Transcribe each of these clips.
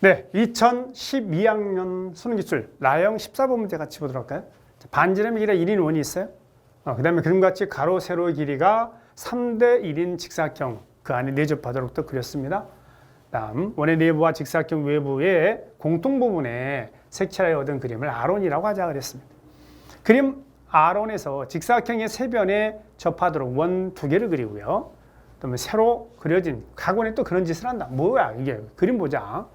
네, 2012학년 수능기출 라형 14번 문제 같이 보도록 할까요? 자, 반지름의 길이가 1인 원이 있어요. 어, 그 다음에 그림같이 가로, 세로의 길이가 3대 1인 직사각형 그 안에 내접하도록 또 그렸습니다. 다음 원의 내부와 직사각형 외부의 공통 부분에 색칠하여 얻은 그림을 아론이라고 하자 그랬습니다. 그림 아론에서 직사각형의 세 변에 접하도록 원 두 개를 그리고요. 그다음에 새로 그려진 각원에 또 그런 짓을 한다. 뭐야 이게 그림 보자.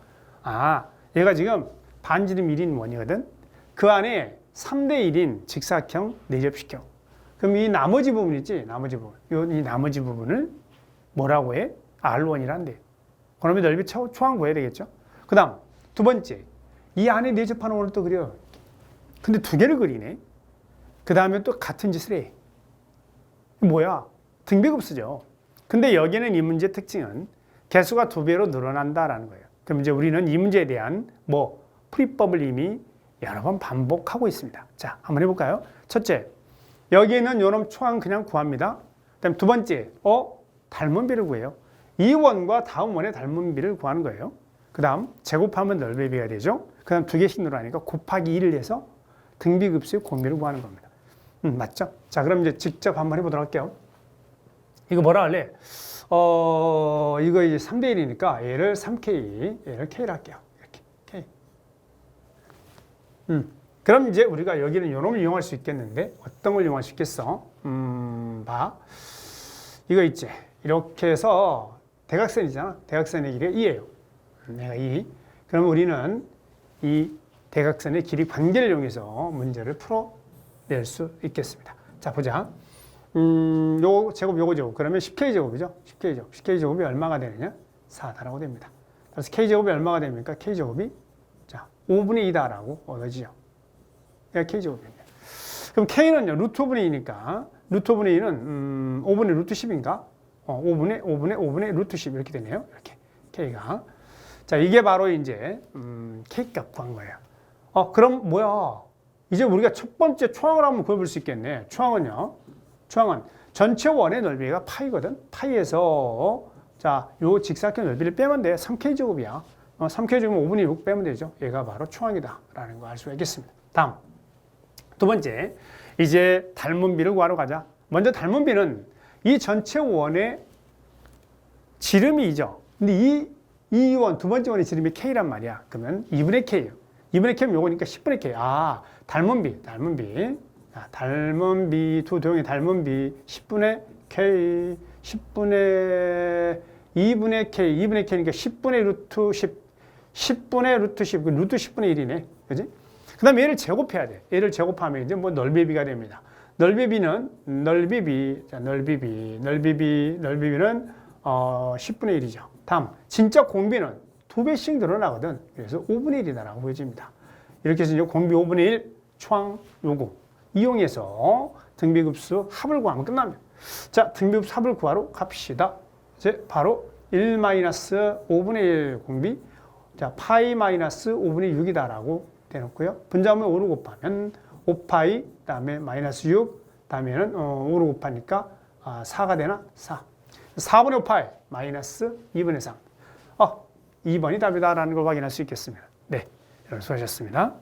아 얘가 지금 반지름 1인 원이거든. 그 안에 3대 1인 직사각형 내접시켜. 그럼 이 나머지 부분 있지? 나머지 부분. 요, 이 나머지 부분을 뭐라고 해? R1이란데. 그러면 넓이 초, 초항 구해야 되겠죠? 그 다음, 두 번째. 이 안에 내접하는 원을 또 그려. 근데 두 개를 그리네. 그 다음에 또 같은 짓을 해. 뭐야? 등비급수죠. 근데 여기는 이 문제 특징은 개수가 두 배로 늘어난다라는 거예요. 그럼 이제 우리는 이 문제에 대한 뭐 풀이법을 이미 여러 번 반복하고 있습니다. 자, 한번 해볼까요? 첫째, 여기에는 요놈 초항 그냥 구합니다. 그다음 두 번째, 어 닮은 비를 구해요. 이 원과 다음 원의 닮은 비를 구하는 거예요. 그다음 제곱하면 넓의 비가 되죠. 그다음 두 개씩 늘어나니까 곱하기 1을 해서 등비급수의 공비를 구하는 겁니다. 음, 맞죠? 자, 그럼 이제 직접 한번 해보도록 할게요. 이거 뭐라 할래? 어, 이거 이제 3대 1이니까 얘를 3K, 얘를 K로 할게요. 이렇게, K. 음. 그럼 이제 우리가 여기는 요놈을 이용할 수 있겠는데 어떤 걸 이용할 수 있겠어? 음, 봐. 이거 있지. 이렇게 해서 대각선이잖아. 대각선의 길이가 2예요. 내가 2. 그럼 우리는 이 대각선의 길이 관계를 이용해서 문제를 풀어낼 수 있겠습니다. 자, 보자. 음, 요 제곱, 요거 제곱. 그러면 10K 제곱이죠. 10K 제곱. 10K 제곱이 얼마가 되느냐? 4다라고 됩니다. 그래서 K 제곱이 얼마가 됩니까? K 제곱이 자, 5분의 2다라고 얻어지죠. 얘가 K 제곱입니다. 그럼 K는요, 루트 5분의 2니까, 루트 5분의 2는, 음, 5분의 루트 10인가? 어, 5분의, 5분의, 5분의 루트 10 이렇게 되네요. 이렇게. K가. 자, 이게 바로 이제, 음, K 값 구한 거예요. 어, 그럼 뭐야? 이제 우리가 첫 번째 초항을 한번 구해볼 수 있겠네. 초항은요, 초항은 전체 원의 넓이가 파이거든. 파이에서, 자, 요 직사각형 넓이를 빼면 돼. 3K 제곱이야. 어, 3K 제곱은 5분의 6 빼면 되죠. 얘가 바로 초항이다라는 거 알 수가 있겠습니다. 다음. 두 번째, 이제 닮은 비를 구하러 가자. 먼저 닮은 비는 이 전체 원의 지름이죠. 근데 이, 이 원, 두 번째 원의 지름이 K란 말이야. 그러면 2분의 K예요. 2분의 K면 요거니까 10분의 K. 아, 닮은 비, 닮은 비. 아, 닮은 비, 두 도형의 닮은 비, 10분의 K, 10분의 2분의 K, 2분의 K니까 10분의 루트 10, 10분의 루트 10, 그 루트 10분의 1이네. 그지? 그 다음에 얘를 제곱해야 돼. 얘를 제곱하면 이제 뭐 넓이비가 됩니다. 넓이비는, 넓이비, 자, 넓이비, 넓이비, 넓이비는, 어, 10분의 1이죠. 다음, 진짜 공비는 두 배씩 늘어나거든. 그래서 5분의 1이다라고 보여집니다. 이렇게 해서 이제 공비 5분의 1, 초항 요거 이용해서 등비급수 합을 구하면 끝납니다. 자, 등비급수 합을 구하러 갑시다. 이제 바로 1 마이너스 5분의 1 공비, 자, 파이 마이너스 5분의 6이다라고 대놓고요. 분자하면 5로 곱하면 5파이, 다음에 마이너스 6, 다음에는 어, 5로 곱하니까 아, 4가 되나? 4. 4분의 5파이, 마이너스 2분의 3. 어, 2번이 답이다라는 걸 확인할 수 있겠습니다. 네, 여러분 수고하셨습니다.